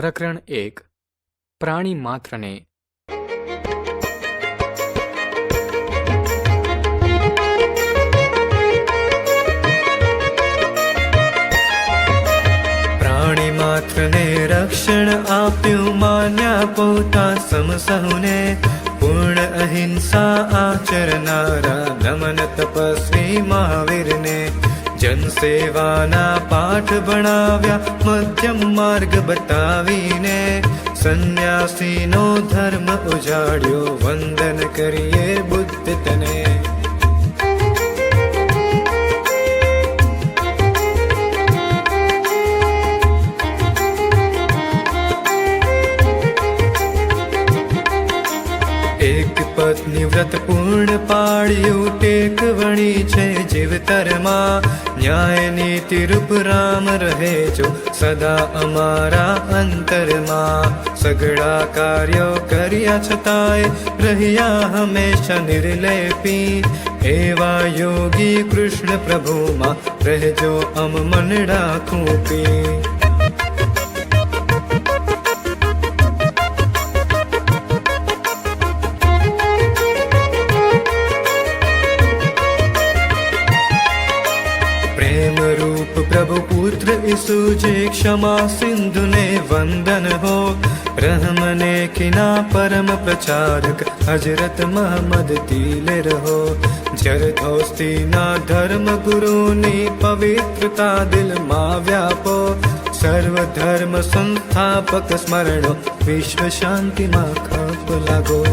પ્રકરણ એક, પ્રાણી માત્રને. પ્રાણી માત્રને રક્ષણ આપ્યું માન્યા પોતા સમ સહુને પૂર્ણ અહિંસા આચરનારા નમન તપસ્વી મહાવીરને. જનસેવાના પાઠ ભણાવ્યા મધ્યમ માર્ગ બતાવીને સંન્યાસીનો ધર્મ ઉજાડ્યો. વંદન કરીએ બુદ્ધ તને. એક પત્ની વ્રત પૂર્ણ પાડ્યું, ટેક વણી છે જીવતરમાં ન્યાય નીતિ રૂપ રામ રહે જો સદા અમારા અંતરમાં. સગડા કાર્યો કર્યા છતાંય રહ્યા હંમેશા નિર્લેપી. એવા યોગી કૃષ્ણ પ્રભુમાં રહેજો અમ મનડા ખૂપી. પ્રેમ રૂપ પ્રભુ પુત્ર ઈસુ જે ક્ષમા સિંધુને વંદન હો રહમને કિના પરમ પ્રચારક હજરત મહમદ તિલે રહો જરદોસ્તીના ધર્મ ગુરુની પવિત્રતા દિલમાં વ્યાપો સર્વ ધર્મ સંસ્થાપક સ્મરણો વિશ્વ શાંતિમાં ખપ લાગો